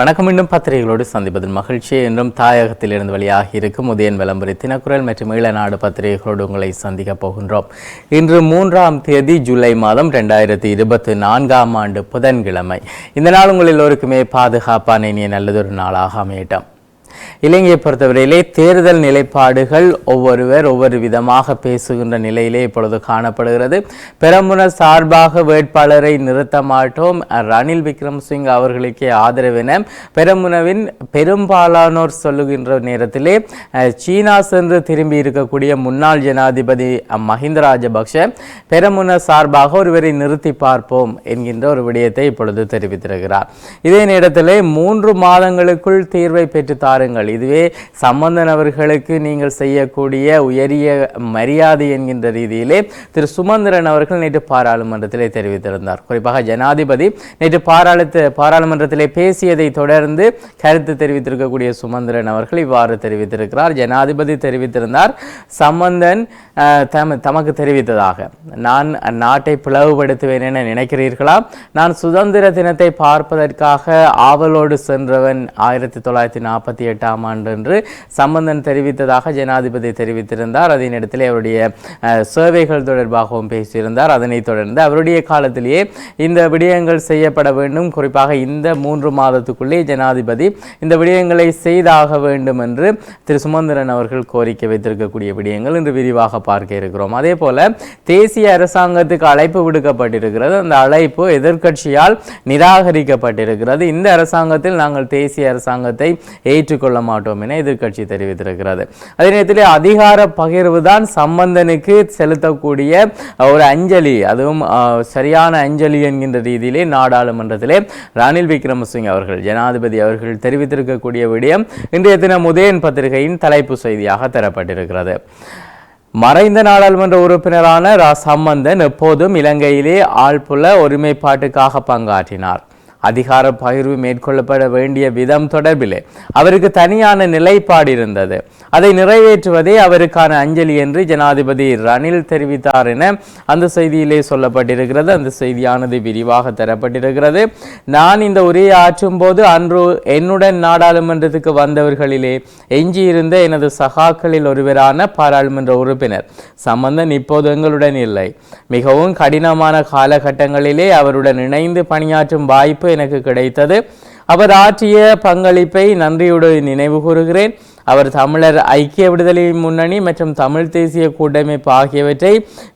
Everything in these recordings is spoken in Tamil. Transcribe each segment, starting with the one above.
வணக்கம். மீண்டும் பத்திரிகைகளோடு சந்திப்பதில் மகிழ்ச்சி. என்றும் தாயகத்திலிருந்து வழியாக இருக்கும் உதயன் விளம்பரி தினக்குரல் மற்றும் ஈழநாடு பத்திரிகைகளோடு உங்களை சந்திக்கப் போகின்றோம். இன்று மூன்றாம் தேதி ஜூலை மாதம் ரெண்டாயிரத்தி இருபத்தி நான்காம் ஆண்டு புதன்கிழமை. இந்த நாள் உங்கள் எல்லோருக்குமே பாதுகாப்பான இனிய நல்லதொரு நாளாக அமையட்டும். இலங்கையை பொறுத்தவரையிலே தேர்தல் நிலைப்பாடுகள் ஒவ்வொருவர் ஒவ்வொரு விதமாக பேசுகின்ற நிலையிலே இப்பொழுது காணப்படுகிறது. பெரம்புன சார்பாக வேட்பாளரை நிறுத்த மாட்டோம். ரணில் விக்ரம்சிங் அவர்களுக்கே ஆதரவென பெரம்புனவின் பெரும்பாலானோர் சொல்லுகின்ற நேரத்திலே சீனா சென்று திரும்பி இருக்கக்கூடிய முன்னாள் ஜனாதிபதி மஹிந்த ராஜபக்ஷ பெரமுன சார்பாக ஒருவரை நிறுத்தி பார்ப்போம் என்கின்ற ஒரு விடயத்தை இப்பொழுது தெரிவித்திருக்கிறார். இதே நேரத்திலே மூன்று மாதங்களுக்குள் தீர்வை பெற்று பாருங்கள். இதுவே சம்பந்தன் அவர்களுக்கு நீங்கள் செய்யக்கூடிய உயரிய மரியாதை என்கின்ற ரீதியிலே திரு சுமந்திரன் அவர்கள் நேற்று பாராளுமன்றத்திலே தெரிவித்திருந்தார். குறிப்பாக ஜனாதிபதி நேற்று பாராளுத்த பாராளுமன்றத்திலே பேசியதை தொடர்ந்து கருத்து தெரிவித்திருக்கக்கூடிய சுமந்திரன் அவர்கள் இவ்வாறு தெரிவித்திருக்கிறார். ஜனாதிபதி தெரிவித்திருந்தார் சம்பந்தன் தம் தமக்கு தெரிவித்ததாக. நான் நாட்டை பிளவுபடுத்துவேன் என நினைக்கிறீர்களா? நான் சுதந்திர தினத்தை பார்ப்பதற்காக ஆவலோடு சென்றவன். ஆயிரத்தி தொள்ளாயிரத்தி நாற்பத்தி எட்டாம் ஆண்டு என்று சம்பந்தன் தெரிவித்ததாக ஜனாதிபதி தெரிவித்திருந்தார். அதே நேரத்தில் அவருடைய சேவைகள் தொடர்பாகவும் பேசியிருந்தார். அதனைத் தொடர்ந்து அவருடைய காலத்திலேயே இந்த விடயங்கள் செய்யப்பட வேண்டும். குறிப்பாக இந்த மூன்று மாதத்துக்குள்ளே ஜனாதிபதி இந்த விடயங்களை செய்தாக வேண்டும் என்று திரு சுமந்திரன் அவர்கள் கோரிக்கை வைத்திருக்கக்கூடிய விடயங்கள் இன்று விரிவாக பார்க்க இருக்கிறோம். அதே போல தேசிய அரசாங்கத்துக்கு அழைப்பு விடுக்கப்பட்டிருக்கிறது. அந்த அழைப்பு எதிர்க்கட்சியால் நிராகரிக்கப்பட்டிருக்கிறது. இந்த அரசாங்கத்தில் நாங்கள் தேசிய அரசாங்கத்தை ஏற்று ஏற்றுக்கொள்ள மாட்டோம் என எதிர்கட்சி தெரிவித்திருக்கிறது. அதே நேரத்தில் அதிகார பகிர்வு தான் சம்பந்தனுக்கு செலுத்தக்கூடிய ஒரு அஞ்சலி அதுவும் சரியான அஞ்சலி என்கின்ற ரீதியிலே நாடாளுமன்றத்திலே ரணில் விக்ரமசிங் அவர்கள் ஜனாதிபதி அவர்கள் தெரிவித்திருக்கக்கூடிய விடயம் இன்றைய தினம் உதயன் பத்திரிகையின் தலைப்பு செய்தியாக தரப்பட்டிருக்கிறது. மறைந்த நாடாளுமன்ற உறுப்பினரான ரா சம்பந்தன் எப்போதும் இலங்கையிலே ஆழ்புல ஒருமைப்பாட்டுக்காக பங்காற்றினார். அதிகார பகிர்வு மேற்கொள்ளப்பட வேண்டிய விதம் தொடர்பிலே அவருக்கு தனியான நிலைப்பாடு இருந்தது. அதை நிறைவேற்றுவதே அவருக்கான அஞ்சலி என்று ஜனாதிபதி ரணில் தெரிவித்தார் என அந்த செய்தியிலே சொல்லப்பட்டிருக்கிறது. அந்த செய்தியானது விரிவாக தரப்பட்டிருக்கிறது. நான் இந்த உரையை ஆற்றும் போது அன்று என்னுடன் நாடாளுமன்றத்துக்கு வந்தவர்களிலே எஞ்சியிருந்த எனது சகாக்களில் ஒருவரான பாராளுமன்ற உறுப்பினர். சம்பந்தன் இப்போது எங்களுடன் இல்லை. மிகவும் கடினமான காலகட்டங்களிலே அவருடன் இணைந்து பணியாற்றும் வாய்ப்பு எனக்கு கிடைத்தது. அவர் ஆற்றிய பங்களிப்பை நன்றியுடன் நினைவு கூறுகிறேன். அவர் தமிழர் ஐக்கிய விடுதலை முன்னணி மற்றும் தமிழ் தேசிய கூட்டமைப்பு ஆகியவற்றை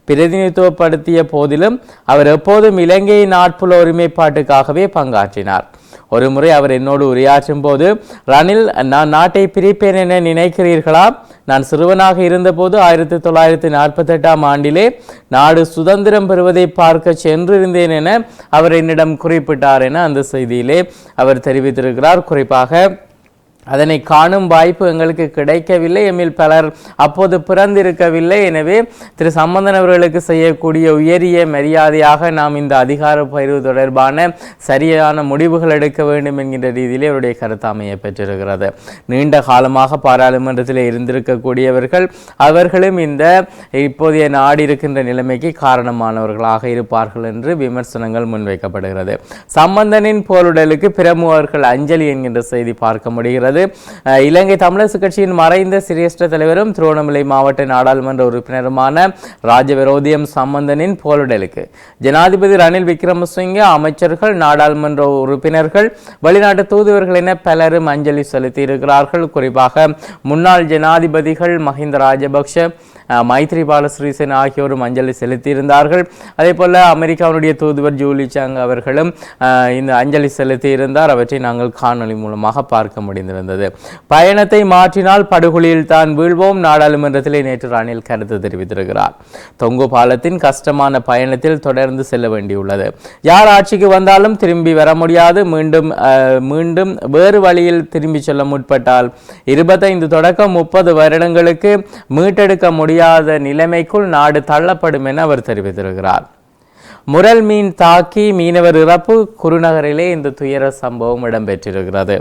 பிரதிநிதித்துவப்படுத்திய போதிலும் அவர் எப்போதும் இலங்கை நாட்புல ஒருமைப்பாட்டுக்காகவே பங்காற்றினார். ஒரு முறை அவர் என்னோடு உரையாற்றும் போது ரணில் நான் நாட்டை பிரிப்பேன் என நினைக்கிறீர்களா? நான் சிறுவனாக இருந்தபோது ஆயிரத்தி தொள்ளாயிரத்தி நாற்பத்தெட்டாம் ஆண்டிலே நாடு சுதந்திரம் பெறுவதை பார்க்க சென்றிருந்தேன் என அவர் என்னிடம் குறிப்பிட்டார் என அந்த செய்தியிலே அவர் தெரிவித்திருக்கிறார். குறிப்பாக அதனை காணும் வாய்ப்பு எங்களுக்கு கிடைக்கவில்லை. எம்மில் பலர் அப்போது பிறந்திருக்கவில்லை. எனவே திரு சம்பந்தன் அவர்களுக்கு செய்யக்கூடிய உயரிய மரியாதையாக நாம் இந்த அதிகார பகிர்வு தொடர்பான சரியான முடிவுகள் எடுக்க வேண்டும் என்கின்ற ரீதியிலே அவருடைய கருத்து பெற்றிருக்கிறது. நீண்ட காலமாக பாராளுமன்றத்தில் இருந்திருக்கக்கூடியவர்கள் அவர்களும் இந்த இப்போதைய நாடு இருக்கின்ற நிலைமைக்கு காரணமானவர்களாக இருப்பார்கள் என்று விமர்சனங்கள் முன்வைக்கப்படுகிறது. சம்பந்தனின் போருடலுக்கு பிரமுகர்கள் அஞ்சலி என்கின்ற செய்தி பார்க்க முடிகிறது. உள்ளது இலங்கை தமிழரசு கட்சியின் மறைந்த சிரேஷ்ட தலைவரும் திருவண்ணாமலை மாவட்ட நாடாளுமன்ற உறுப்பினருமான ராஜவிரோதியம் சம்பந்தனின் போருடலுக்கு ஜனாதிபதி ரணில் விக்ரமசிங்கே அமைச்சர்கள் நாடாளுமன்ற உறுப்பினர்கள் வெளிநாட்டு தூதுவர்கள் என பலரும் அஞ்சலி செலுத்தியிருக்கிறார்கள். குறிப்பாக முன்னாள் ஜனாதிபதிகள் மஹிந்த ராஜபக்ஷ மைத்ரிபால ஸ்ரீசேன் ஆகியோரும் அஞ்சலி செலுத்தியிருந்தார்கள். அதே போல அமெரிக்காவுடைய தூதுவர் ஜூலி சாங் அவர்களும் இந்த அஞ்சலி செலுத்தியிருந்தார். அவற்றை நாங்கள் காணொளி மூலமாக பார்க்க முடிந்திருந்தது. பயணத்தை மாற்றினால் படுகொலியில் தான் வீழ்வோம். நாடாளுமன்றத்திலே நேற்று ரணில் கருத்து தெரிவித்திருக்கிறார். தொங்கு பாலத்தின் கஷ்டமான பயணத்தில் தொடர்ந்து செல்ல வேண்டியுள்ளது. யார் ஆட்சிக்கு வந்தாலும் திரும்பி வர முடியாது. மீண்டும் மீண்டும் வேறு வழியில் திரும்பி செல்ல முற்பட்டால் இருபத்தைந்து தொடக்கம் முப்பது வருடங்களுக்கு மீட்டெடுக்க முடியும் முடியாத நிலைமைக்குள் நாடு தள்ளப்படும் என அவர் தெரிவித்திருக்கிறார். முரல் மீன் தாக்கி மீனவர் இறப்பு குருநகரிலே இந்த துயர சம்பவம் இடம்பெற்றிருக்கிறது.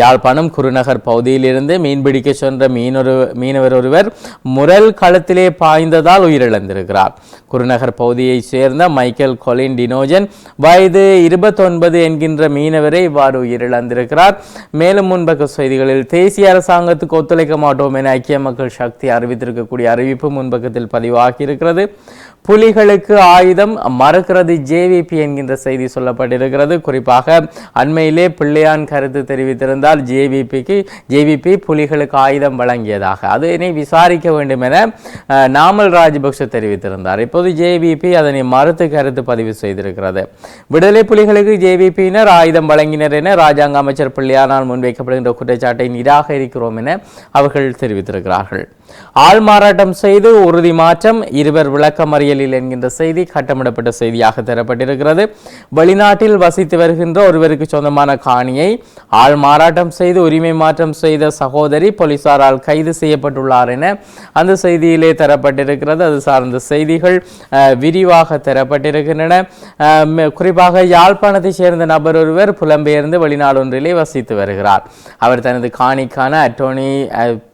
யாழ்ப்பாணம் குருநகர் பகுதியிலிருந்து மீன்பிடிக்க சென்ற மீனொரு மீனவர் ஒருவர் முரல் களத்திலே பாய்ந்ததால் உயிரிழந்திருக்கிறார். குருநகர் பகுதியைச் சேர்ந்த மைக்கேல் கொலின் டினோஜன் வயது இருபத்தொன்பது என்கின்ற மீனவரை இவ்வாறு உயிரிழந்திருக்கிறார். மேலும் முன்பக்க செய்திகளில் தேசிய அரசாங்கத்துக்கு ஒத்துழைக்க மாட்டோம் என ஐக்கிய மக்கள் சக்தி அறிவித்திருக்கக்கூடிய அறிவிப்பு முன்பக்கத்தில் பதிவாகியிருக்கிறது. புலிகளுக்கு ஆயுதம் மறுக்கிறது ஜேவிபி என்கின்ற செய்தி சொல்லப்பட்டிருக்கிறது. குறிப்பாக அண்மையிலே பிள்ளையான் கருத்து தெரிவித்து தெரிவித்திருந்தால் ஜேவிபிக்கு ஜேவிபி புலிகளுக்கு ஆயுதம் வழங்கியதாக. அதனை விசாரிக்க வேண்டும் என நாமல் ராஜபக்ஷ தெரிவித்திருந்தார். இப்போது ஜேவிபி அதனை மறுத்து கருத்து பதிவு செய்திருக்கிறது. விடுதலை புலிகளுக்கு ஜேவிபியினர் ஆயுதம் வழங்கினர் என ராஜாங்க அமைச்சர் பிள்ளையானால் முன்வைக்கப்படுகின்ற குற்றச்சாட்டை நிராகரிக்கிறோம் என அவர்கள் தெரிவித்திருக்கிறார்கள். ஆள் மாறாட்டம் செய்து உறுதி மாற்றம் இருவர் விளக்கமறியலில் என்கின்ற செய்தி கட்டமிடப்பட்ட செய்தியாக தரப்பட்டிருக்கிறது. வெளிநாட்டில் வசித்து வருகின்ற ஒருவருக்கு சொந்தமான காணியை ஆள் மாறாட்டம் செய்து உரிமை மாற்றம் செய்த சகோதரி போலீசாரால் கைது செய்யப்பட்டுள்ளார் என அந்த செய்தியிலே தரப்பட்டிருக்கிறது. அது சார்ந்த செய்திகள் விரிவாக தரப்பட்டிருக்கின்றன. குறிப்பாக யாழ்ப்பாணத்தைச் சேர்ந்த நபர் ஒருவர் புலம்பெயர்ந்து வெளிநாடு ஒன்றிலே வசித்து வருகிறார். அவர் தனது காணிக்கான அட்டோனி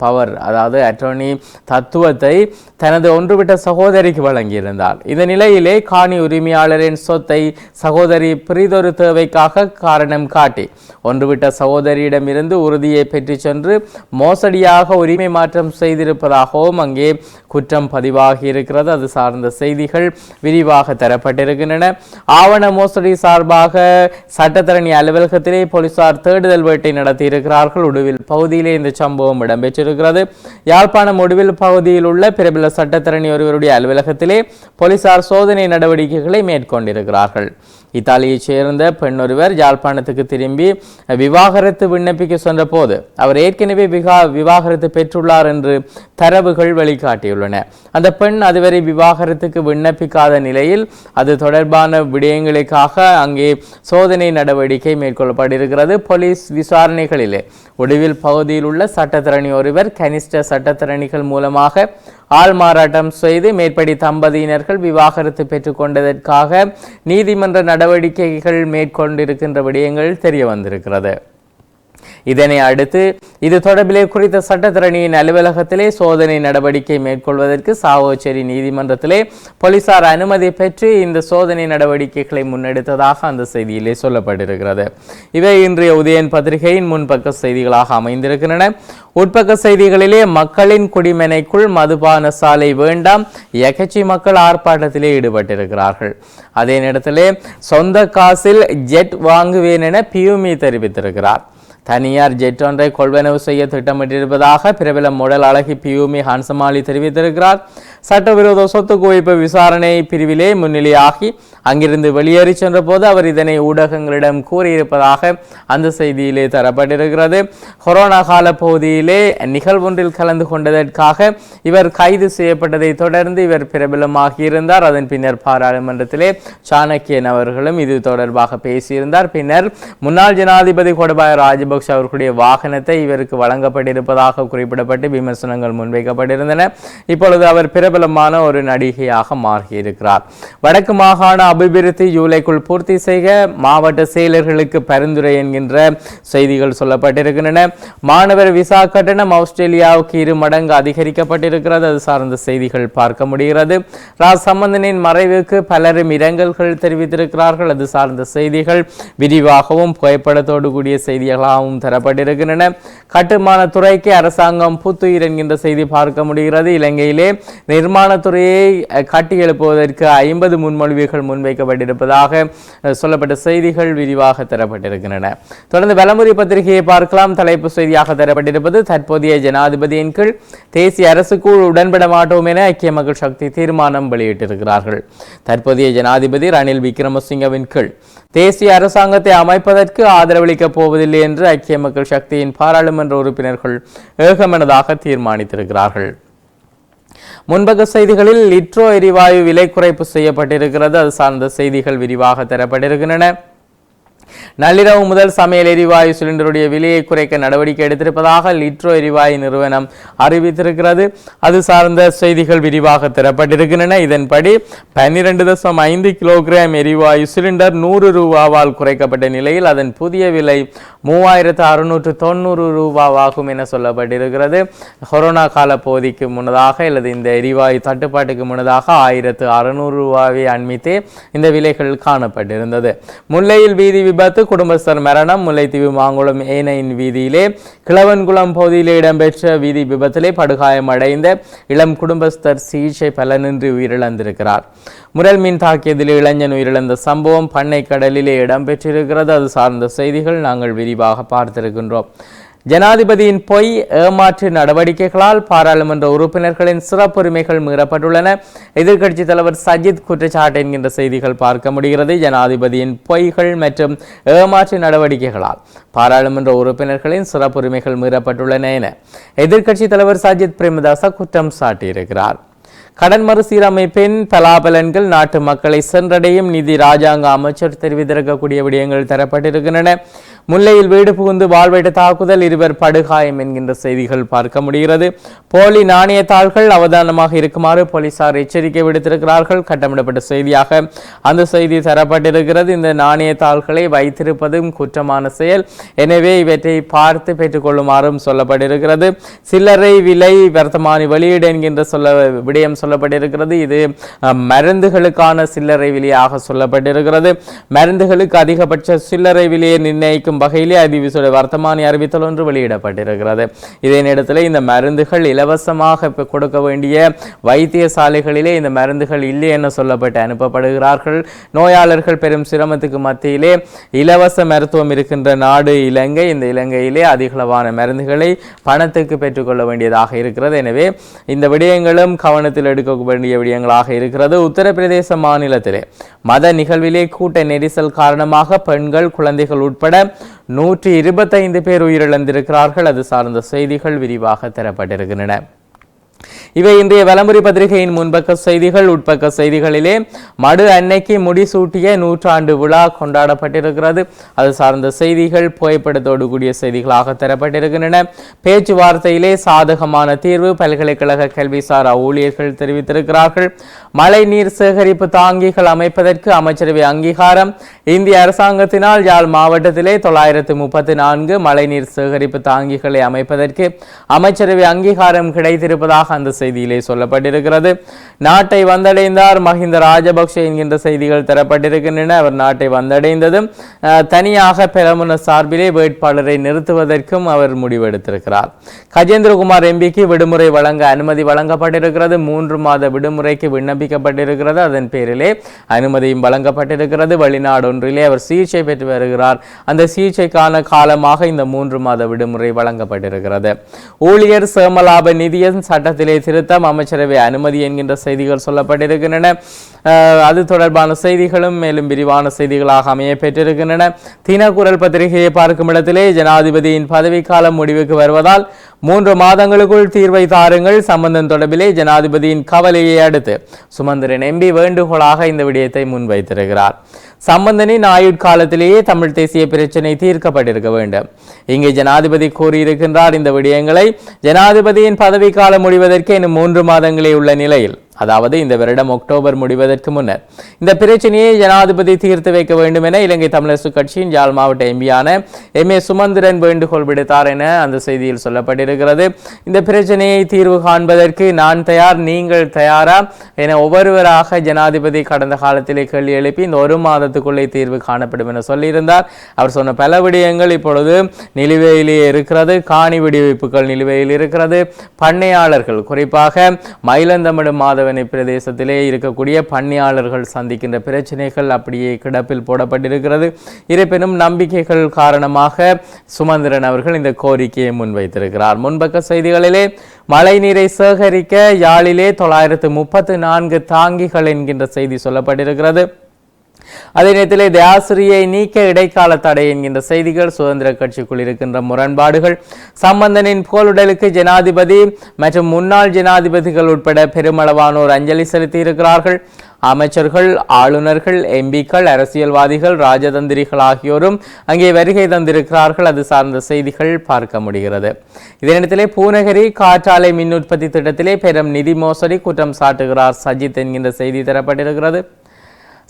பவர் அதாவது அட்டோனி தத்துவத்தை தனது ஒன்றுவிட்ட சகோதரிக்கு வழங்கியிருந்தார். இந்த நிலையிலே காணி உரிமையாளரின் சொத்தை சகோதரி பிரிதொரு தேவைக்காக காரணம் காட்டி ஒன்றுவிட்ட சகோதரியிடமிருந்து உறுதியை பெற்றுச் சென்று மோசடியாக உரிமை மாற்றம் செய்திருப்பதாகவும் அங்கே குற்றம் பதிவாகி இருக்கிறது அது சார்ந்த செய்திகள் விரிவாக தரப்பட்டிருக்கின்றன. ஆவண மோசடி சார்பாக சட்டத்தரணி அலுவலகத்திலே போலீசார் தேடுதல் வேட்டை நடத்தியிருக்கிறார்கள். உடுவில் பகுதியிலே இந்த சம்பவம் இடம்பெற்றிருக்கிறது. யாழ்ப்பாணம் உடுவில் பகுதியில் உள்ள பிரபல சட்டத்தரணி ஒருவருடைய அலுவலகத்திலே போலீசார் சோதனை நடவடிக்கைகளை மேற்கொண்டிருக்கிறார்கள். இத்தாலியைச் சேர்ந்த பெண் ஒருவர் யாழ்ப்பாணத்துக்கு திரும்பி விவாகரத்து விண்ணப்பிக்க சென்றபோது அவர் ஏற்கனவே விகா விவாகரத்து பெற்றுள்ளார் என்று தரவுகள் வெளிக்காட்டியுள்ளன. அந்த பெண் அதுவரை விவாகரத்துக்கு விண்ணப்பிக்காத நிலையில் அது தொடர்பான விடயங்களுக்காக அங்கே சோதனை நடவடிக்கை மேற்கொள்ளப்பட்டிருக்கிறது. போலீஸ் விசாரணைகளிலே ஒடுவில் பகுதியில் உள்ள சட்டத்திரணி ஒருவர் கனிஷ்ட சட்டத்திரணிகள் மூலமாக ஆள்மாறாட்டம் செய்து மேற்படி தம்பதியினர்கள் விவாகரத்து பெற்றுக்கொண்டதற்காக நீதிமன்ற நடவடிக்கைகள் மேற்கொண்டிருக்கின்ற விடயங்கள் தெரிய வந்திருக்கிறது. இதனை அடுத்து இது தொடர்பிலே குறித்த சட்டத்தரணியின் அலுவலகத்திலே சோதனை நடவடிக்கை மேற்கொள்வதற்கு சாவோச்சேரி நீதிமன்றத்திலே போலீசார் அனுமதி பெற்று இந்த சோதனை நடவடிக்கைகளை முன்னெடுத்ததாக அந்த செய்தியிலே சொல்லப்பட்டிருக்கிறது. இவை இன்றைய உதயன் பத்திரிகையின் முன்பக்க செய்திகளாக அமைந்திருக்கின்றன. உட்பக்க செய்திகளிலே மக்களின் குடிமனைக்குள் மதுபான சாலை வேண்டாம் எகச்சி மக்கள் ஆர்ப்பாட்டத்திலே ஈடுபட்டிருக்கிறார்கள். அதே நேரத்திலே சொந்த காசில் ஜெட் வாங்குவேன் என பியூமி தெரிவித்திருக்கிறார். தனியார் ஜெட் ஒன்றை கொள்வனவு செய்ய திட்டமிட்டிருப்பதாக பிரபல முடல் அழகி பியூமி ஹன்சமாலி தெரிவித்திருக்கிறார். சட்டவிரோத சொத்து குவிப்பு விசாரணை பிரிவிலே முன்னிலையாகி அங்கிருந்து வெளியேறி சென்ற போது அவர் இதனை ஊடகங்களிடம் கூறியிருப்பதாக அந்த செய்தியிலே தரப்பட்டிருக்கிறது. கொரோனா கால பகுதியிலே நிகழ்வொன்றில் கலந்து கொண்டதற்காக இவர் கைது செய்யப்பட்டதை தொடர்ந்து இவர் பிரபலமாகி இருந்தார் அதன் பின்னர் பாராளுமன்றத்திலே சாணக்கியன் அவர்களும் இது தொடர்பாக பேசியிருந்தார். பின்னர் முன்னாள் ஜனாதிபதி கோடபாய ராஜபக்ஷ அவர்களுடைய வாகனத்தை இவருக்கு வழங்கப்பட்டிருப்பதாக குறிப்பிடப்பட்டு விமர்சனங்கள் முன்வைக்கப்பட்டிருந்தன. இப்பொழுது அவர் பிற பிரபலமான ஒரு நடிகையாக மாறியிருக்கிறார். வடக்கு மாகாண அபிவிருத்தி ஜூலைக்குள் பூர்த்தி செய்க மாவட்ட செயலர்களுக்கு பரிந்துரை என்கின்ற செய்திகள் சொல்லப்பட்டிருக்கின்றன. மாணவர் விசா கட்டணம் ஆஸ்திரேலியாவுக்கு இரு மடங்கு அதிகரிக்கப்பட்டிருக்கிறது. அது சார்ந்த செய்திகள் பார்க்க முடிகிறது. ராஜ் சம்பந்தனின் மறைவுக்கு பலரும் இரங்கல்கள் தெரிவித்திருக்கிறார்கள். அது சார்ந்த செய்திகள் விரிவாகவும் புகைப்படத்தோடு கூடிய செய்திகளாகவும் தரப்பட்டிருக்கின்றன. கட்டுமான துறைக்கு அரசாங்கம் புத்துயிர் என்கின்ற செய்தி பார்க்க முடிகிறது. இலங்கையிலே நிர்மாணத்துறையை அஹ், கட்டி எழுப்புவதற்கு ஐம்பது முன்மொழிவுகள் முன்வைக்கப்பட்டிருப்பதாக சொல்லப்பட்ட செய்திகள் விரிவாக தரப்பட்டிருக்கின்றன. தொடர்ந்து வலமுறை பத்திரிகையை பார்க்கலாம். தலைப்பு செய்தியாக தரப்பட்டிருப்பது தற்போதைய ஜனாதிபதியின் கீழ் தேசிய அரசுக்குள் உடன்பட மாட்டோம் என ஐக்கிய மக்கள் சக்தி தீர்மானம் வெளியிட்டிருக்கிறார்கள். தற்போதைய ஜனாதிபதி ரணில் விக்ரமசிங்கவின் கீழ் தேசிய அரசாங்கத்தை அமைப்பதற்கு ஆதரவளிக்கப் போவதில்லை என்று ஐக்கிய மக்கள் சக்தியின் பாராளுமன்ற உறுப்பினர்கள் ஏகமனதாக தீர்மானித்திருக்கிறார்கள். முன்பக்க செய்திகளில் லிட்ரோ எரிவாயு விலை குறைப்பு செய்யப்பட்டிருக்கிறது. அது சார்ந்த செய்திகள் விரிவாக தரப்பட்டிருக்கின்றன. நள்ளிரவு முதல் சமையல் எரிவாயு சிலிண்டருடைய விலையை குறைக்க நடவடிக்கை எடுத்திருப்பதாக லிட்ரோ எரிவாயு நிறுவனம் அறிவித்திருக்கிறது. அது சார்ந்த செய்திகள் விரிவாக தரப்பட்டிருக்கின்றன. இதன்படி பன்னிரண்டு தசம் ஐந்து கிலோகிராம் எரிவாயு சிலிண்டர் நூறு ரூபாவால் குறைக்கப்பட்ட நிலையில் அதன் புதிய விலை மூவாயிரத்து அறுநூற்று தொண்ணூறு ரூபாவாகும் என சொல்லப்பட்டிருக்கிறது. கொரோனா கால போதிக்கு முன்னதாக அல்லது இந்த எரிவாயு தட்டுப்பாட்டுக்கு முன்னதாக ஆயிரத்து அறுநூறு ரூபாவை அண்மித்து இந்த விலைகள் காணப்பட்டிருந்தது. முல்லையில் வீதி விபத்து குடும்பஸ்தர் மரணம் முல்லைத்தீவு மாங்குளம் ஏனையின் வீதியிலே கிழவன்குளம் பகுதியிலே இடம்பெற்ற வீதி விபத்திலே படுகாயமடைந்த இளம் குடும்பஸ்தர் சிகிச்சை பலனின்றி உயிரிழந்திருக்கிறார். முரல் மீன் தாக்கியதில் இளைஞன் உயிரிழந்த சம்பவம் பண்ணை கடலிலே இடம்பெற்றிருக்கிறது. அது சார்ந்த செய்திகள் நாங்கள் விரிவாக பார்த்திருக்கின்றோம். ஜனாதிபதியின் பொய் ஏமாற்று நடவடிக்கைகளால் பாராளுமன்ற உறுப்பினர்களின் சிறப்புரிமைகள் மீறப்பட்டுள்ளன. எதிர்க்கட்சித் தலைவர் சஜித் குற்றச்சாட்டு என்கின்ற செய்திகள் பார்க்க முடிகிறது. ஜனாதிபதியின் பொய்கள் மற்றும் ஏமாற்று நடவடிக்கைகளால் பாராளுமன்ற உறுப்பினர்களின் சிறப்புரிமைகள் மீறப்பட்டுள்ளன என எதிர்க்கட்சித் தலைவர் சஜித் பிரேமதாச குற்றம் சாட்டியிருக்கிறார். கடன் மறுசீரமைப்பின் பலாபலன்கள் நாட்டு மக்களை சென்றடையும் நிதி ராஜாங்க அமைச்சர் தெரிவித்திருக்கக்கூடிய விடயங்கள் தரப்பட்டிருக்கின்றன. முல்லையில் வீடு புகுந்து வாழ்வெட்டு தாக்குதல் இருவர் படுகாயம் என்கின்ற செய்திகள் பார்க்க முடிகிறது. போலி நாணயத்தாள்கள் அவதானமாக இருக்குமாறு போலீசார் எச்சரிக்கை விடுத்திருக்கிறார்கள். கட்டமிடப்பட்ட செய்தியாக அந்த செய்தி தரப்பட்டிருக்கிறது. இந்த நாணயத்தாள்களை வைத்திருப்பதும் குற்றமான செயல். எனவே இவற்றை பார்த்து பெற்றுக்கொள்ளுமாறும் சொல்லப்பட்டிருக்கிறது. சில்லறை விலை வர்த்தமானி வெளியீடு என்கின்ற சொல்ல விடயம் சொல்லப்பட்டிருக்கிறது. இது மருந்துகளுக்கான சில்லறை விலையாக சொல்லப்பட்டிருக்கிறது. மருந்துகளுக்கு அதிகபட்ச சில்லறை விலையை நிர்ணயிக்கும் வகையிலே அதிவிசோட வர்த்தமானி அறிவித்தல் ஒன்று வெளியிடப்பட்டிருக்கிறது. இதே நேரத்தில் இந்த மருந்துகள் இலவசமாக கொடுக்க வேண்டிய வைத்தியசாலைகளிலே இந்த மருந்துகள் இல்லை என சொல்லப்பட்டு அனுப்பப்படுகிறார்கள். நோயாளர்கள் பெரும் சிரமத்துக்கு மத்தியிலே இலவச மருத்துவம் இருக்கின்ற நாடு இலங்கை. இந்த இலங்கையிலே அதிகளவான மருந்துகளை பணத்துக்கு பெற்றுக்கொள்ள வேண்டியதாக இருக்கிறது. எனவே இந்த விடயங்களும் கவனத்தில் எடுக்க வேண்டிய விடயங்களாக இருக்கிறது. உத்தரப்பிரதேச மாநிலத்திலே மத நிகழ்விலே கூட்ட நெரிசல் காரணமாக பெண்கள் குழந்தைகள் உட்பட நூற்றி இருபத்தைந்து பேர் உயிரிழந்திருக்கிறார்கள். அது சார்ந்த செய்திகள் விரிவாக தரப்பட்டிருக்கின்றன. இவை இன்றைய வலமுறை பத்திரிகையின் முன்பக்க செய்திகள் உட்பக்க செய்திகளிலே மடு அன்னைக்கு முடிசூட்டிய நூற்றாண்டு விழா கொண்டாடப்பட்டிருக்கிறது. அது சார்ந்த செய்திகள் புகைப்படத்தோடு கூடிய செய்திகளாக தரப்பட்டிருக்கின்றன. பேச்சுவார்த்தையிலே சாதகமான தீர்வு பல்கலைக்கழக கல்விசாரா ஊழியர்கள் தெரிவித்திருக்கிறார்கள். மழைநீர் சேகரிப்பு தாங்கிகள் அமைப்பதற்கு அமைச்சரவை அங்கீகாரம். இந்திய அரசாங்கத்தினால் யாழ் மாவட்டத்திலே தொள்ளாயிரத்து முப்பத்தி நான்கு மழைநீர் சேகரிப்பு தாங்கிகளை அமைப்பதற்கு அமைச்சரவை அங்கீகாரம் கிடைத்திருப்பதாக அந்த செய்தியிலே சொல்லப்பட்டிருக்கிறது. நாட்டை வந்தடைந்தார் மஹிந்த ராஜபக்ஷ என்கின்ற செய்திகள் தரப்பட்டிருக்கின்றன. அவர் நாட்டை வந்தடைந்ததும் தனியாக பெரமுன சார்பிலே வேட்பாளரை நிறுத்துவதற்கும் அவர் முடிவெடுத்திருக்கிறார். கஜேந்திரகுமார் எம்பிக்கு விடுமுறை வழங்க அனுமதி வழங்கப்பட்டிருக்கிறது. மூன்று மாத விடுமுறைக்கு விண்ணப்பிக்கப்பட்டிருக்கிறது. அதன் பேரிலே அனுமதியும் வழங்கப்பட்டிருக்கிறது. வெளிநாடொன்றிலே அவர் சிகிச்சை பெற்று வருகிறார். அந்த சிகிச்சைக்கான காலமாக இந்த மூன்று மாத விடுமுறை வழங்கப்பட்டிருக்கிறது. ஊழியர் சேமலாப நிதியம் சட்டத்திலே திருத்தம் அமைச்சரவை அனுமதி என்கின்ற செய்திகள் சொல்லப்பட்டிருக்கின்றன. அது தொடர்பான செய்திகளும் மேலும் விரிவான செய்திகளாக அமைய பெற்றிருக்கின்றன தினக்குரல் பத்திரிகையை பார்க்கும் இடத்திலே ஜனாதிபதியின் பதவிக்காலம் முடிவுக்கு வருவதால் மூன்று மாதங்களுக்குள் தீர்வை தாருங்கள். சம்பந்தம் தொடர்பிலே ஜனாதிபதியின் கவலையை அடுத்து சுமந்திரன் எம்பி வேண்டுகோளாக இந்த விடயத்தை முன்வைத்திருக்கிறார். சம்பந்தனின் ஆயுட்காலத்திலேயே தமிழ் தேசிய பிரச்சினை தீர்க்கப்பட்டிருக்க வேண்டும். இங்கு ஜனாதிபதி கூறியிருக்கின்றார் இந்த விடயங்களை. ஜனாதிபதியின் பதவிக்காலம் முடிவதற்கு இன்னும் மூன்று மாதங்களே உள்ள நிலையில். அதாவது இந்த வருடம் அக்டோபர் முடிவதற்கு முன்னர். இந்த பிரச்சனையை ஜனாதிபதி தீர்த்து வைக்க வேண்டும் என இலங்கை தமிழரசு கட்சியின் யாழ் மாவட்ட எம்பியான எம் ஏ சுமந்திரன் வேண்டுகோள் விடுத்தார் என அந்த செய்தியில் சொல்லப்பட்டிருக்கிறது. இந்த பிரச்சனையை தீர்வு காண்பதற்கு நான் தயார் நீங்கள் தயாரா என ஒவ்வொருவராக ஜனாதிபதி கடந்த காலத்திலே கேள்வி எழுப்பி இந்த ஒரு மாதத்துக்குள்ளே தீர்வு காணப்படும் என சொல்லியிருந்தார். அவர் சொன்ன பல விடயங்கள் இப்பொழுது நிலுவையிலே இருக்கிறது. காணி வெடிவைப்புகள் நிலுவையில் இருக்கிறது. பண்ணையாளர்கள் குறிப்பாக மயிலந்தமிடும் மாதவன் பிரதேசத்திலே இருக்கக்கூடிய பணியாளர்கள் சந்திக்கின்ற பிரச்சனைகள் அப்படியே கிடப்பில் போடப்பட்டிருக்கிறது. இருப்பினும் நம்பிக்கைகள் காரணமாக சுமந்திரன் அவர்கள் இந்த கோரிக்கையை முன்வைத்திருக்கிறார். முன்பக்க செய்திகளிலே மழைநீரை சேகரிக்க யாழிலே தொள்ளாயிரத்து முப்பத்து நான்கு தாங்கிகள் என்கின்ற செய்தி சொல்லப்பட்டிருக்கிறது. அதே நேரத்தில் இந்த ஆசிரியை நீக்க இடைக்கால தடை என்கின்ற செய்திகள் சுதந்திர கட்சிக்குள் இருக்கின்ற முரண்பாடுகள் சம்பந்தனின் புகழுடலுக்கு ஜனாதிபதி மற்றும் முன்னாள் ஜனாதிபதிகள் உட்பட பெருமளவானோர் அஞ்சலி செலுத்தியிருக்கிறார்கள். அமைச்சர்கள் ஆளுநர்கள் எம்பிக்கள் அரசியல்வாதிகள் ராஜதந்திரிகள் ஆகியோரும் அங்கே வருகை தந்திருக்கிறார்கள். அது சார்ந்த செய்திகள் பார்க்க முடிகிறது. இதனிடத்திலே பூநகரி காற்றாலை மின் உற்பத்தி திட்டத்திலே பெரும் நிதி மோசடி குற்றம் சாட்டுகிறார் சஜித் என்கின்ற செய்தி தரப்பட்டிருக்கிறது.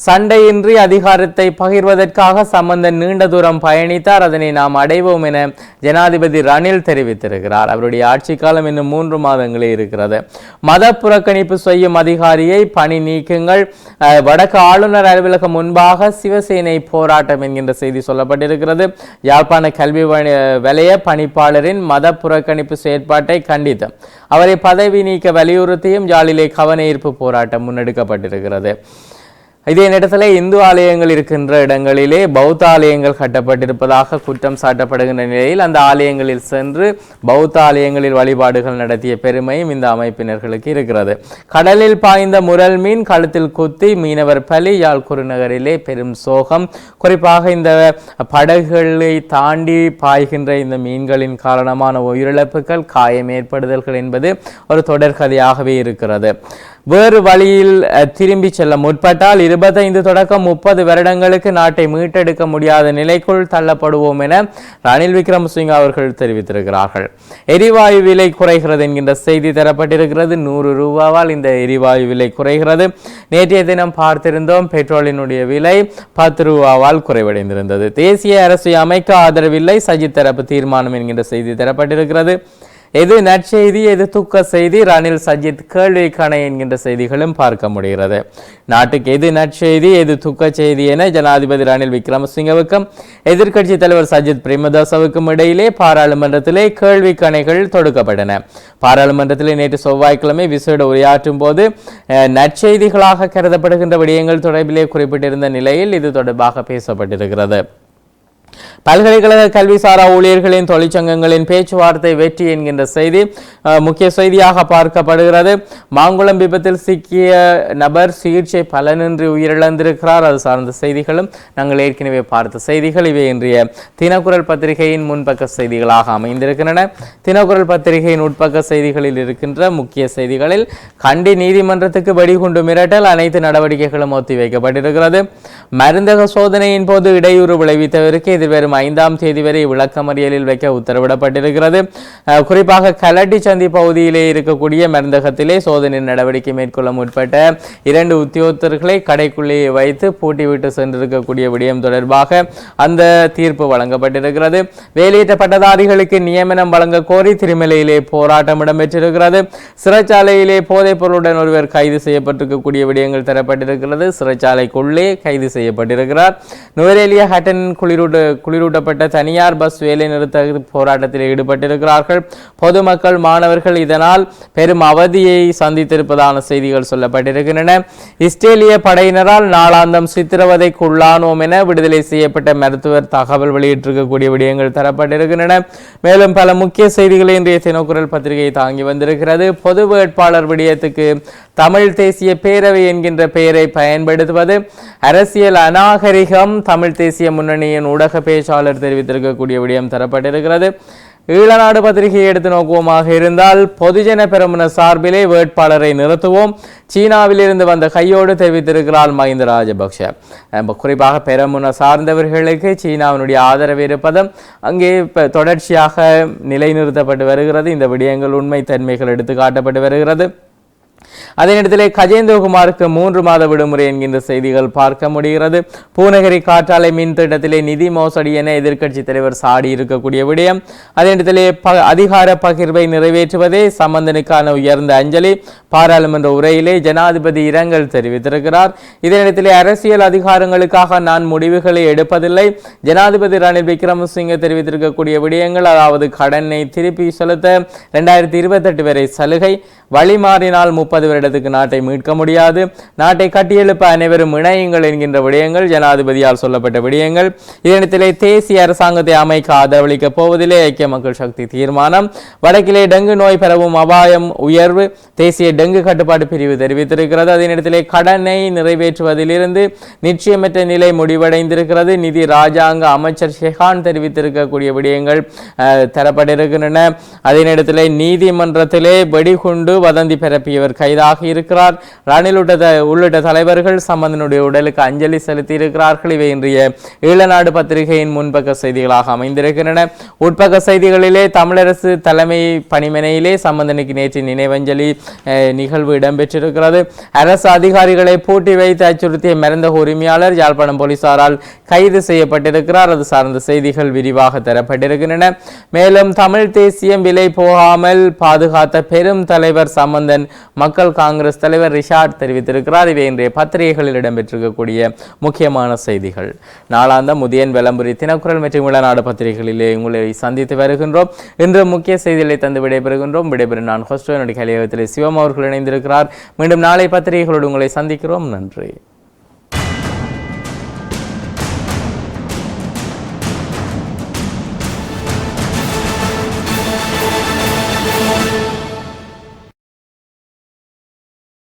சண்டையின்றி அதிகாரத்தை பகிர்வதற்காக சம்பந்தன் நீண்ட தூரம் பயணித்தார். அதனை நாம் அடைவோம் என ஜனாதிபதி ரணில் தெரிவித்திருக்கிறார். அவருடைய ஆட்சி காலம் இன்னும் மூன்று மாதங்களே இருக்கிறது. மத புறக்கணிப்பு செய்யும் அதிகாரியை பணி நீக்குங்கள். அஹ், வடக்கு ஆளுநர் அலுவலகம் முன்பாக சிவசேனை போராட்டம் என்கின்ற செய்தி சொல்லப்பட்டிருக்கிறது. யாழ்ப்பாண கல்வி வலைய பணிப்பாளரின் மத புறக்கணிப்பு செயற்பாட்டை கண்டித்து அவரை பதவி நீக்க வலியுறுத்தியும் யாழிலே கவன ஈர்ப்பு போராட்டம் முன்னெடுக்கப்பட்டிருக்கிறது. இதே நேரத்தில் இந்து ஆலயங்கள் இருக்கின்ற இடங்களிலே பௌத்த ஆலயங்கள் கட்டப்பட்டிருப்பதாக குற்றம் சாட்டப்படுகின்ற நிலையில் அந்த ஆலயங்களில் சென்று பௌத்த ஆலயங்களில் வழிபாடுகள் நடத்திய பெருமையும் இந்த அமைப்பினர்களுக்கு இருக்கிறது. கடலில் பாய்ந்த முரல் மீன் கழுத்தில் குத்தி மீனவர் பலி யாழ் குருநகரிலே பெரும் சோகம். குறிப்பாக இந்த படகுகளை தாண்டி பாய்கின்ற இந்த மீன்களின் காரணமான உயிரிழப்புகள் காயம் ஏற்படுதல்கள் என்பது ஒரு தொடர்கதையாகவே இருக்கிறது. வேறு வழியில் திரும்பி செல்ல முற்பட்டால் இருபத்தைந்து தொடக்கம் முப்பது வருடங்களுக்கு நாட்டை மீட்டெடுக்க முடியாத நிலைக்குள் தள்ளப்படுவோம் என ரணில் விக்ரமசிங்க அவர்கள் தெரிவித்திருக்கிறார்கள். எரிவாயு விலை குறைகிறது என்கின்ற செய்தி தரப்பட்டிருக்கிறது. நூறு ரூபாவால் இந்த எரிவாயு விலை குறைகிறது. நேற்றைய தினம் பார்த்திருந்தோம் பெட்ரோலினுடைய விலை பத்து ரூபாவால் குறைவடைந்திருந்தது. தேசிய அரசு அமைக்க ஆதரவில்லை. சஜித் தரப்பு தீர்மானம் என்கின்ற செய்தி தரப்பட்டிருக்கிறது. எது நற்செய்தி எது துக்க செய்தி? ரணில் சஜித் கேள்விக்கான என்கின்ற செய்திகளும் பார்க்க முடிகிறது. நாட்டுக்கு எது நற்செய்தி எது துக்க செய்தி என ஜனாதிபதி ரணில் விக்ரமசிங்கவுக்கும் எதிர்க்கட்சி தலைவர் சஜித் பிரேமதாசவுக்கும் இடையிலே பாராளுமன்றத்திலே கேள்வி கணைகள் தொடுக்கப்பட்டன. பாராளுமன்றத்திலே நேற்று செவ்வாய்க்கிழமை விசேட உரையாற்றும் போது நற்செய்திகளாக கருதப்படுகின்ற விடயங்கள் தொடர்பிலே குறிப்பிட்டிருந்த நிலையில் இது தொடர்பாக பேசப்பட்டிருக்கிறது. பல்கலைக்கழக கல்விசாரா ஊழியர்களின் தொழிற்சங்கங்களின் பேச்சுவார்த்தை வெற்றி என்கின்ற செய்தி முக்கிய செய்தியாக பார்க்கப்படுகிறது. மாங்குளம் விபத்தில் சிக்கிய நபர் சிகிச்சை பலனின்றி உயிரிழந்திருக்கிறார். அது சார்ந்த செய்திகளும் நாங்கள் ஏற்கனவே பார்த்த செய்திகள். இவை இன்றைய தினக்குரல் பத்திரிகையின் முன்பக்க செய்திகளாக அமைந்திருக்கின்றன. தினக்குரல் பத்திரிகையின் உட்பக்க செய்திகளில் இருக்கின்ற முக்கிய செய்திகளில் கண்டி நீதிமன்றத்துக்கு வெடிகுண்டு மிரட்டல் அனைத்து நடவடிக்கைகளும் ஒத்திவைக்கப்பட்டிருக்கிறது. மருந்தக சோதனையின் போது இடையூறு விளைவித்தவருக்கு எதிர்வரும் ஐந்தாம் தேதி வரை விளக்கமறியலில் வைக்க உத்தரவிடப்பட்டிருக்கிறது. குறிப்பாக கலட்டி சந்தி பகுதியிலே இருக்கக்கூடிய மருந்தகத்திலே சோதனை நடவடிக்கை மேற்கொள்ள முற்பட்ட இரண்டு உத்தியோகத்தர்களை கடைக்குள்ளேயே வைத்து பூட்டிவிட்டு சென்றிருக்கக்கூடிய விடயம் தொடர்பாக அந்த தீர்ப்பு வழங்கப்பட்டிருக்கிறது. வேலையற்ற பட்டதாரிகளுக்கு நியமனம் வழங்க கோரி திருமலையிலே போராட்டம் இடம்பெற்றிருக்கிறது. சிறைச்சாலையிலே போதைப் பொருளுடன் ஒருவர் கைது செய்யப்பட்டிருக்கக்கூடிய விடயங்கள் தரப்பட்டிருக்கிறது. சிறைச்சாலைக்குள்ளே கைது செய்யப்பட்டிருக்கிறார். நுவரேலியா ஹட்டன் குளிரூட்டு குளிரூட்டப்பட்ட தனியார் பஸ் வேலை நிறுத்த போராட்டத்தில் ஈடுபட்டிருக்கிறார்கள். பொதுமக்கள் மாணவர்கள் இதனால் பெரும் அவதியை சந்தித்திருப்பதான செய்திகள் சொல்லப்பட்டிருக்கின்றன. இஸ்ரேலிய படையினரால் நாளாந்தம் சித்திரவதைக்குள்ளானோம் என விடுதலை செய்யப்பட்ட மருத்துவர் தகவல் வெளியிட்டிருக்கக்கூடிய விடயங்கள் தரப்பட்டிருக்கின்றன. மேலும் பல முக்கிய செய்திகளை இன்றைய தினக்குரல் பத்திரிகை தாங்கி வந்திருக்கிறது. பொது வேட்பாளர் விடயத்துக்கு தமிழ் தேசிய பேரவை என்கின்ற பெயரை பயன்படுத்துவது அரசியல் அநாகரிகம் தமிழ் தேசிய முன்னணியின் ஊடக பேச்சாளர் தெரிவித்திருக்கக்கூடிய விடயம் தரப்பட்டிருக்கிறது. ஈழநாடு பத்திரிகையை எடுத்து நோக்குவோமாக இருந்தால் பொதுஜன பெருமன சார்பிலே வேட்பாளரை நிறுத்துவோம். சீனாவிலிருந்து வந்த கையோடு தெரிவித்திருக்கிறார் மஹிந்த ராஜபக்ஷ. குறிப்பாக பெருமுன சார்ந்தவர்களுக்கு சீனாவினுடைய ஆதரவு இருப்பதும் அங்கே இப்போ தொடர்ச்சியாக நிலைநிறுத்தப்பட்டு வருகிறது. இந்த விடயங்கள் உண்மை தன்மைகள் எடுத்து காட்டப்பட்டு வருகிறது. அதே நேரத்தில் கஜேந்திரகுமாருக்கு மூன்று மாத விடுமுறை என்கின்ற செய்திகள் பார்க்க முடிகிறது. பூநகரி காற்றாலை மின் திட்டத்திலே நிதி மோசடி என எதிர்க்கட்சி தலைவர் சாடி இருக்கக்கூடிய விடயம். அதே நேரத்திலே அதிகார பகிர்வை நிறைவேற்றுவதே சம்பந்தனுக்கான உயர்ந்த அஞ்சலி. பாராளுமன்ற உரையிலே ஜனாதிபதி இரங்கல் தெரிவித்திருக்கிறார். இதே நேரத்திலே அரசியல் அதிகாரங்களுக்காக நான் முடிவுகளை எடுப்பதில்லை. ஜனாதிபதி ரணில் விக்ரமசிங்க தெரிவித்திருக்கக்கூடிய விடயங்கள் அதாவது கடனை திருப்பி செலுத்த இரண்டாயிரத்தி இருபத்தெட்டு வரை சலுகை. வழி மாறினால் முப்பது வருடத்துக்கு நாட்டை மீட்க முடியாது. நாட்டை கட்டியெழுப்ப அனைவரும் இணையுங்கள் என்கின்ற விடயங்கள் ஜனாதிபதியால் சொல்லப்பட்ட விடயங்கள். இதனத்திலே தேசிய அரசாங்கத்தை அமைக்க ஆதரவளிக்கப் போவதிலே ஐக்கிய மக்கள் சக்தி தீர்மானம். வடக்கிலே டெங்கு நோய் பரவும் அபாயம் உயர்வு. தேசிய டெங்கு கட்டுப்பாட்டு பிரிவு தெரிவித்திருக்கிறது. அதனிடத்திலே கடனை நிறைவேற்றுவதிலிருந்து நிச்சயமற்ற நிலை முடிவடைந்திருக்கிறது. நிதி ராஜாங்க அமைச்சர் ஷெஹான் தெரிவித்திருக்கக்கூடிய விடயங்கள் தரப்பட்டிருக்கின்றன. அதே நேரத்தில் நீதிமன்றத்திலே வெடிகுண்டு வதந்தி பரப்பியவர் கைதா வழியாக இருக்கிறார். ரணில் உள்ளிட்ட தலைவர்கள் சம்பந்தனுடைய உடலுக்கு அஞ்சலி செலுத்தி இருக்கிறார்கள் இவை இன்றைய ஈழநாடு பத்திரிகையின் முன்பக்க செய்திகளாக அமைந்திருக்கின்றன. உட்பக்க செய்திகளிலே தமிழரசு தலைமை பணிமனையிலே சம்பந்தனுக்கு நேற்று நினைவஞ்சலி நிகழ்வு இடம்பெற்றிருக்கிறது. அரசு அதிகாரிகளை பூட்டி வைத்து அச்சுறுத்திய மருந்தக உரிமையாளர் யாழ்ப்பாணம் போலீசாரால் கைது செய்யப்பட்டிருக்கிறார். அது சார்ந்த செய்திகள் விரிவாக தரப்பட்டிருக்கின்றன. மேலும் தமிழ் தேசியம் விலை போகாமல் பாதுகாத்த பெரும் தலைவர் சம்பந்தன் மக்கள் காங்கிரஸ் தலைவர் ரிஷாட் தெரிவித்திருக்கிறார். இவை இன்றைய பத்திரிகைகளில் இடம்பெற்றிருக்கக்கூடிய முக்கியமான செய்திகள். நாளாந்த முதியன் விளம்பரி தினக்குரல் மற்றும் இளநாடு பத்திரிகைகளிலே உங்களை சந்தித்து வருகின்றோம். இன்று முக்கிய செய்திகளை தந்து விடைபெறுகின்றோம். விடைபெறும் நான் ஹோஸ்டோ என்னுடைய கலையகத்திலே சிவம் அவர்கள் இணைந்திருக்கிறார். மீண்டும் நாளை பத்திரிகைகளோடு உங்களை சந்திக்கிறோம். நன்றி.